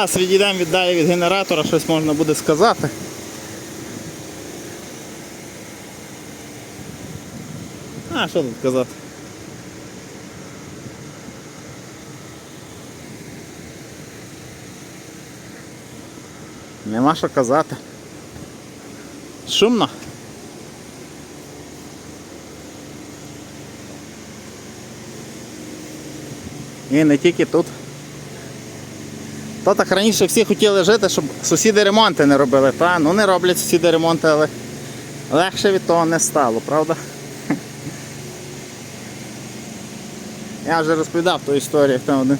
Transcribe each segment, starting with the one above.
А, відійдемо від далі від генератора, щось можна буде сказати. А, що тут казати? Нема що казати. Шумно. І не тільки тут. То так раніше всі хотіли жити, щоб сусіди ремонти не робили. Та, ну не роблять сусіди ремонти, але легше від того не стало, правда? Я вже розповідав ту історію, там один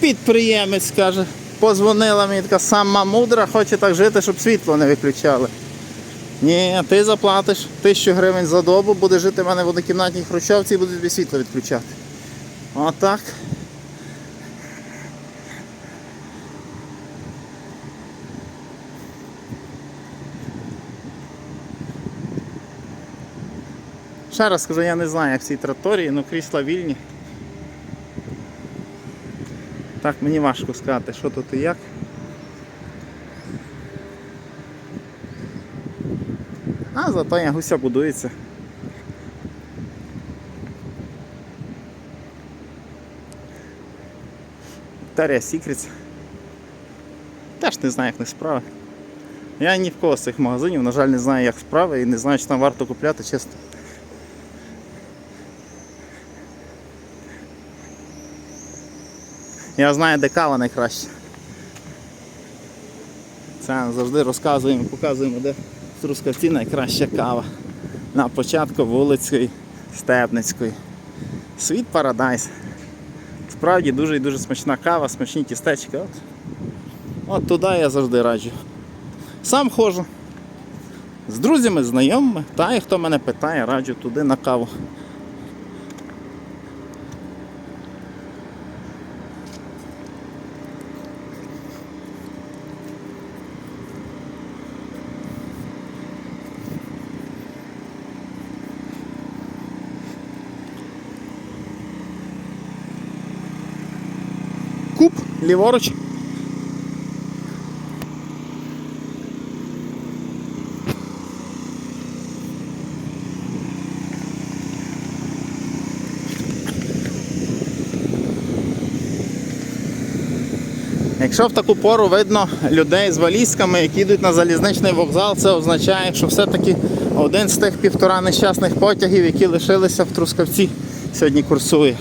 підприємець каже, позвонила мені така сама мудра, хоче так жити, щоб світло не виключали. Ні, ти заплатиш тисячу гривень за добу, будеш жити в мене в однокімнатній хрущовці і будуть тобі світло відключати. Отак. Ще раз скажу, я не знаю, як в цій траторії, але крісла вільні. Так, мені важко сказати, що тут і як. А зато ягуся будується. Victoria's Secrets. Теж не знаю, як не справи. Я ні в кого з цих магазинів, на жаль, не знаю, як справи і не знаю, чи там варто купляти, чесно. Я знаю, де кава найкраща. Це завжди розказуємо, показуємо, де в Трускавці найкраща кава. На початку вулицької Степницької. Світ Парадайс. Справді дуже і дуже смачна кава, смачні тістечки. От, от туди я завжди раджу. Сам ходжу. З друзями, знайомими, та і хто мене питає, раджу туди на каву. Куб, ліворуч. Якщо в таку пору видно людей з валізками, які йдуть на залізничний вокзал, це означає, що все-таки один з тих півтора нещасних потягів, які лишилися в Трускавці, сьогодні курсує.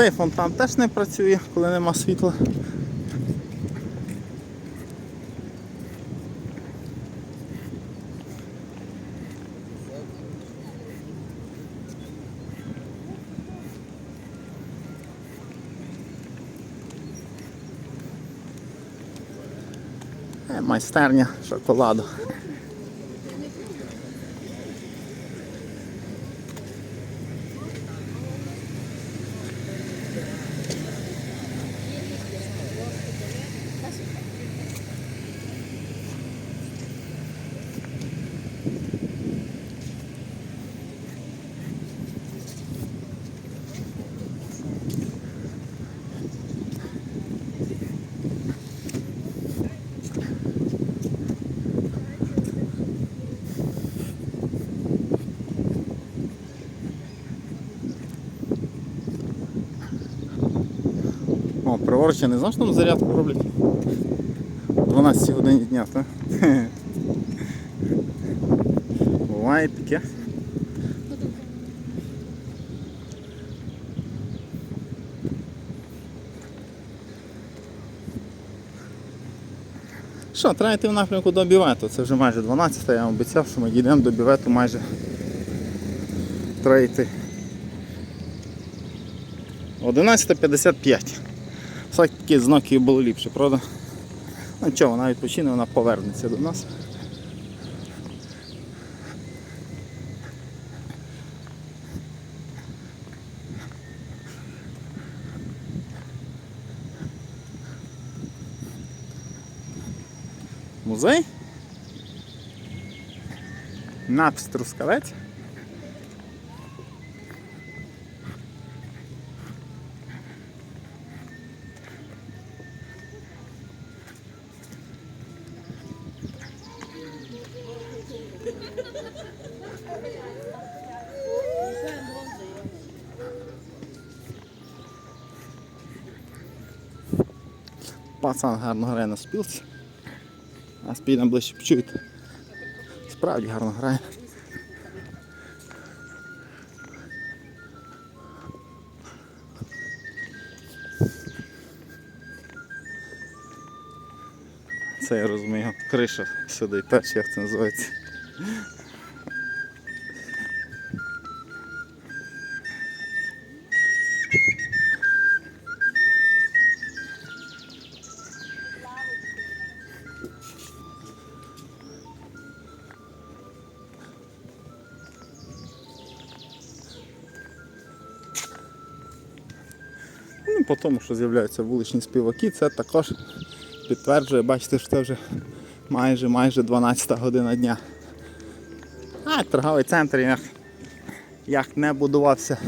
Цей фонтан теж не працює, коли нема світла. Е, Майстерня шоколаду. О, приворочі не знаєш, що там зарядку роблять? О 12 годині дня, так? Буває таке. Що, треба йти в напрямку до бівету. Це вже майже 12, я вам обіцяв, що ми дійдемо до бівету майже треба йти. 11.55. Все-таки з Nokia було ліпше, правда? Ну Нічого, вона відпочине, вона повернеться до нас. Музей? Напструскавець? Пацан гарно грає на спілці. А спільно ближче почуєте. Справді гарно грає. Це я розумію, криша сюди теж, як це називається. По тому, що з'являються вуличні співаки, це також підтверджує, бачите, що це вже майже майже 12 година дня. А торговий центр як, як не будувався,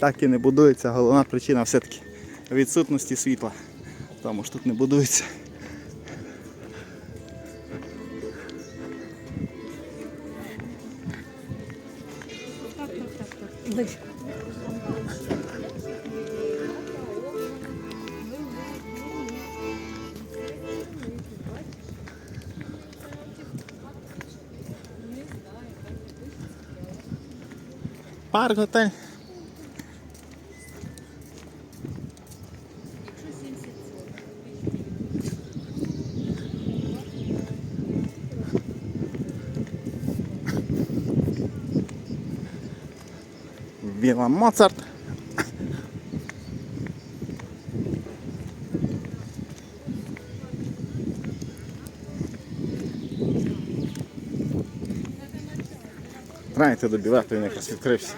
так і не будується. Головна причина все-таки відсутності світла. Тому що тут не будується. Парк готель. Віла Моцарт. Знаєте, до білету він якраз відкрився.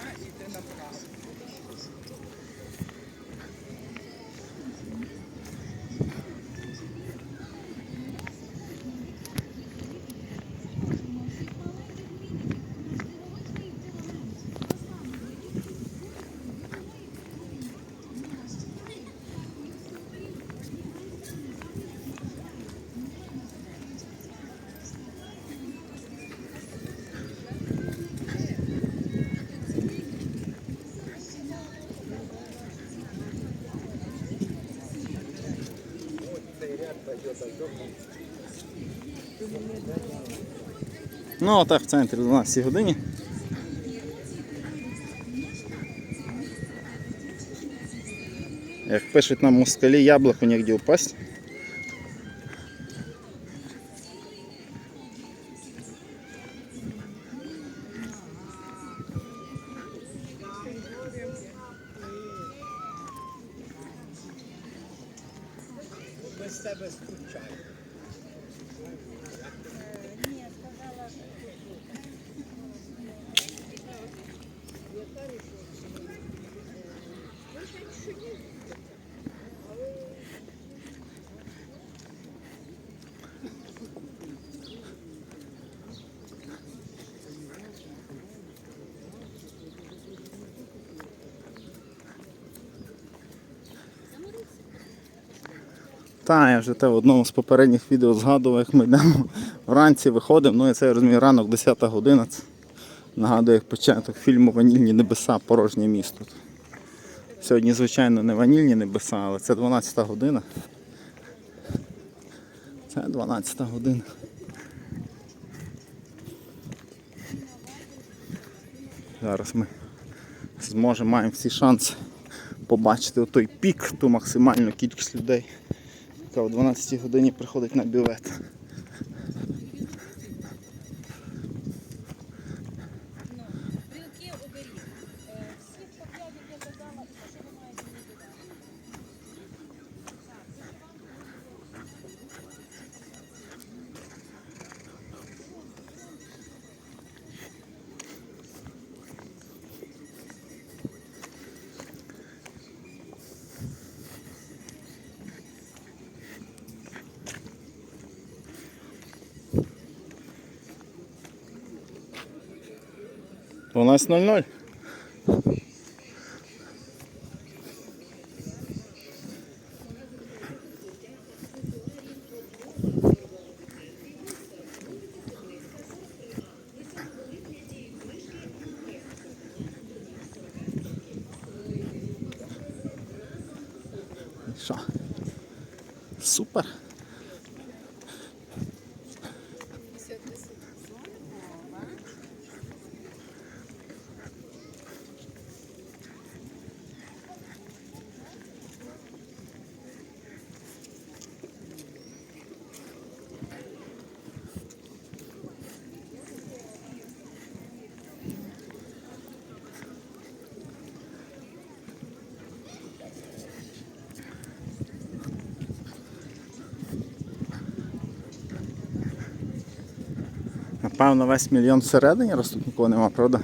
Ну, отак в центрі 12 годині. Як пишуть нам москалі, яблуко негде упасть. seventh child. Та, я вже те в одному з попередніх відео згадував, як ми йдемо вранці, виходимо. Ну і це я розумію, ранок 10 година. Це нагадує як початок фільму Ванільні небеса, порожнє місто. Сьогодні, звичайно, не ванільні небеса, але це 12 година. Це 12 година. Зараз ми зможемо, маємо всі шанси побачити той пік, ту максимальну кількість людей, яка о 12 годині приходить на бювет. 12.00. Що? Супер. Напевно, весь мільйон всередині, раз тут нікого нема, правда?